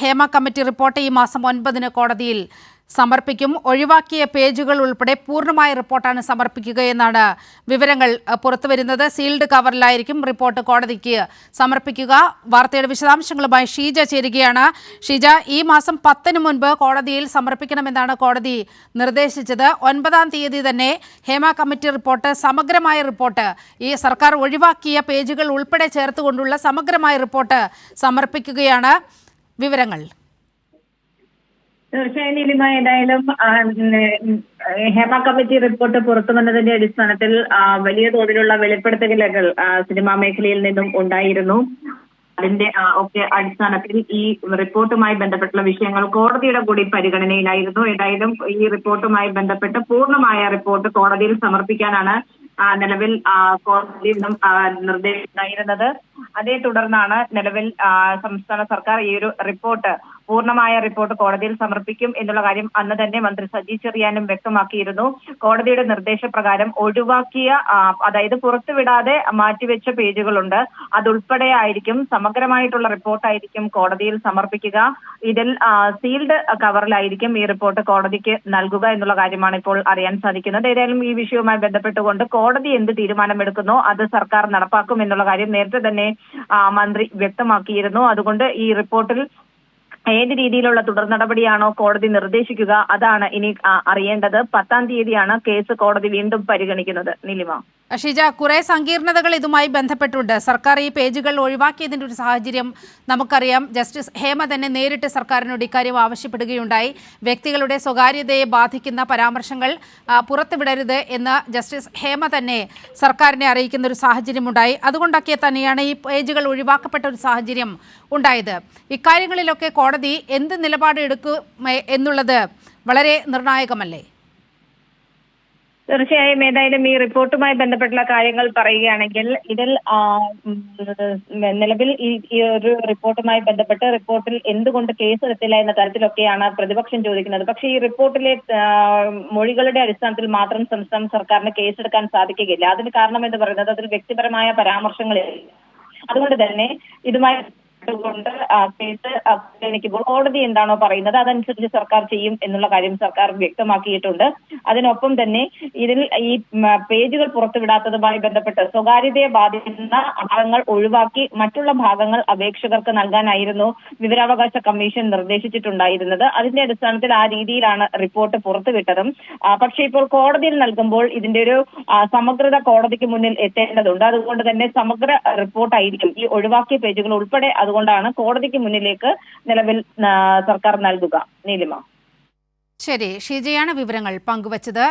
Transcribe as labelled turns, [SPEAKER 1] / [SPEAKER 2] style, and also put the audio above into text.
[SPEAKER 1] Hema committee report ഈ മാസം ഒൻപതിന് കോടതിയിൽ സമർപ്പിക്കും. ഒഴിവാക്കിയ പേജുകൾ ഉൾപ്പെടെ പൂർണമായ റിപ്പോർട്ടാണ് സമർപ്പിക്കുകയെന്നാണ് വിവരങ്ങൾ പുറത്തുവരുന്നത്. സീൽഡ് കവറിലായിരിക്കും റിപ്പോർട്ട് കോടതിക്ക് സമർപ്പിക്കുക. വാർത്തയുടെ വിശദാംശങ്ങളുമായി ഷീജ ചേരുകയാണ്. ഷീജ ഈ മാസം പത്തിന് മുൻപ് കോടതിയിൽ സമർപ്പിക്കണമെന്നാണ് കോടതി നിർദ്ദേശിച്ചത്. ഒൻപതാം തീയതി തന്നെ ഹേമ കമ്മിറ്റി റിപ്പോർട്ട് സമഗ്രമായ റിപ്പോർട്ട് ഈ സർക്കാർ ഒഴിവാക്കിയ പേജുകൾ ഉൾപ്പെടെ ചേർത്തുകൊണ്ടുള്ള സമഗ്രമായ റിപ്പോർട്ട് സമർപ്പിക്കുകയാണ്. വിവരങ്ങൾ.
[SPEAKER 2] തീർച്ചയായും നീലിമ ഏതായാലും ഹേമ കമ്മിറ്റി റിപ്പോർട്ട് പുറത്തു വന്നതിന്റെ അടിസ്ഥാനത്തിൽ വലിയ തോതിലുള്ള വെളിപ്പെടുത്തലുകൾ സിനിമാ മേഖലയിൽ നിന്നും ഉണ്ടായിരുന്നു. അതിന്റെ ഒക്കെ അടിസ്ഥാനത്തിൽ ഈ റിപ്പോർട്ടുമായി ബന്ധപ്പെട്ടുള്ള വിഷയങ്ങൾ കോടതിയുടെ കൂടി പരിഗണനയിലായിരുന്നു. ഏതായാലും ഈ റിപ്പോർട്ടുമായി ബന്ധപ്പെട്ട് പൂർണമായ റിപ്പോർട്ട് കോടതിയിൽ സമർപ്പിക്കാനാണ് നിലവിൽ കോടതി നിന്നും ആ, നിർദ്ദേശം ഉണ്ടായിരുന്നത് അതേ തുടർന്നാണ് നിലവിൽ സംസ്ഥാന സർക്കാർ ഈ ഒരു റിപ്പോർട്ട് പൂർണമായ റിപ്പോർട്ട് കോടതിയിൽ സമർപ്പിക്കും എന്നുള്ള കാര്യം അന്ന് തന്നെ മന്ത്രി സജി ചെറിയാനും വ്യക്തമാക്കിയിരുന്നു. കോടതിയുടെ നിർദ്ദേശപ്രകാരം ഒഴിവാക്കിയ അതായത് പുറത്തുവിടാതെ മാറ്റിവെച്ച പേജുകളുണ്ട്. അതുൾപ്പെടെ ആയിരിക്കും സമഗ്രമായിട്ടുള്ള റിപ്പോർട്ടായിരിക്കും കോടതിയിൽ സമർപ്പിക്കുക. ഇതിൽ സീൽഡ് കവറിലായിരിക്കും ഈ റിപ്പോർട്ട് കോടതിക്ക് നൽകുക എന്നുള്ള കാര്യമാണ് ഇപ്പോൾ അറിയാൻ സാധിക്കുന്നത്. ഏതായാലും ഈ വിഷയവുമായി ബന്ധപ്പെട്ടുകൊണ്ട് കോടതി എന്ത് തീരുമാനമെടുക്കുന്നോ അത് സർക്കാർ നടപ്പാക്കും എന്നുള്ള കാര്യം നേരത്തെ തന്നെ മന്ത്രി വ്യക്തമാക്കിയിരുന്നു. അതുകൊണ്ട് ഈ റിപ്പോർട്ടിൽ ഏത് രീതിയിലുള്ള തുടർ നടപടിയാണോ കോടതി നിർദ്ദേശിക്കുക അതാണ് ഇനി അറിയേണ്ടത്. പത്താം തീയതിയാണ് കേസ് കോടതി വീണ്ടും പരിഗണിക്കുന്നത്. നിലിമ.
[SPEAKER 1] ഷീജ കുറെ സങ്കീർണതകൾ ഇതുമായി ബന്ധപ്പെട്ടുണ്ട്. സർക്കാർ ഈ പേജുകൾ ഒഴിവാക്കിയതിന്റെ ഒരു സാഹചര്യം നമുക്കറിയാം. ജസ്റ്റിസ് ഹേമ തന്നെ നേരിട്ട് സർക്കാരിനോട് ഇക്കാര്യം ആവശ്യപ്പെടുകയുണ്ടായി. വ്യക്തികളുടെ സ്വകാര്യതയെ ബാധിക്കുന്ന പരാമർശങ്ങൾ പുറത്തുവിടരുത് എന്ന് ജസ്റ്റിസ് ഹേമ തന്നെ സർക്കാരിനെ അറിയിക്കുന്ന ഒരു സാഹചര്യമുണ്ടായി. അതുകൊണ്ടൊക്കെ തന്നെയാണ് ഈ പേജുകൾ ഒഴിവാക്കപ്പെട്ട ഒരു സാഹചര്യം ഉണ്ടായത്. ഇക്കാര്യങ്ങളിലൊക്കെ കോടതി എന്ത് നിലപാട് എടുക്കും എന്നുള്ളത് വളരെ നിർണായകമല്ലേ?
[SPEAKER 2] തീർച്ചയായും ഏതായാലും ഈ റിപ്പോർട്ടുമായി ബന്ധപ്പെട്ടുള്ള കാര്യങ്ങൾ പറയുകയാണെങ്കിൽ ഇതിൽ നിലവിൽ ഈ ഒരു റിപ്പോർട്ടുമായി ബന്ധപ്പെട്ട് റിപ്പോർട്ടിൽ എന്തുകൊണ്ട് കേസ് എടുത്തില്ല എന്ന തരത്തിലൊക്കെയാണ് പ്രതിപക്ഷം ചോദിക്കുന്നത്. പക്ഷേ ഈ റിപ്പോർട്ടിലെ മൊഴികളുടെ അടിസ്ഥാനത്തിൽ മാത്രം സംസ്ഥാന സർക്കാരിന് കേസെടുക്കാൻ സാധിക്കുകയില്ല. അതിന് കാരണം എന്ന് പറയുന്നത് അതിൽ വ്യക്തിപരമായ പരാമർശങ്ങളില്ല. അതുകൊണ്ട് തന്നെ ഇതുമായി കൊണ്ട് കേസ് അവഗണിക്കുമ്പോൾ കോടതി എന്താണോ പറയുന്നത് അതനുസരിച്ച് സർക്കാർ ചെയ്യും എന്നുള്ള കാര്യം സർക്കാർ വ്യക്തമാക്കിയിട്ടുണ്ട്. അതിനൊപ്പം തന്നെ ഇതിൽ ഈ പേജുകൾ പുറത്തുവിടാത്തതുമായി ബന്ധപ്പെട്ട് സ്വകാര്യതയെ ബാധിക്കുന്ന ഭാഗങ്ങൾ ഒഴിവാക്കി മറ്റുള്ള ഭാഗങ്ങൾ അപേക്ഷകർക്ക് നൽകാനായിരുന്നു വിവരാവകാശ കമ്മീഷൻ നിർദ്ദേശിച്ചിട്ടുണ്ടായിരുന്നത്. അതിന്റെ അടിസ്ഥാനത്തിൽ ആ രീതിയിലാണ് റിപ്പോർട്ട് പുറത്തുവിട്ടതും. പക്ഷേ ഇപ്പോൾ കോടതിയിൽ നൽകുമ്പോൾ ഇതിന്റെ ഒരു സമഗ്രത കോടതിക്ക് മുന്നിൽ എത്തേണ്ടതുണ്ട്. അതുകൊണ്ട് തന്നെ സമഗ്ര റിപ്പോർട്ടായിരിക്കും ഈ ഒഴിവാക്കിയ പേജുകൾ ഉൾപ്പെടെ അതുകൊണ്ടാണ് കോടതിക്ക് മുന്നിലേക്ക് നിലവിൽ സർക്കാർ നൽകുക. നീലിമ.
[SPEAKER 1] ശരി ഷീജയാണ് വിവരങ്ങൾ പങ്കുവച്ചത്.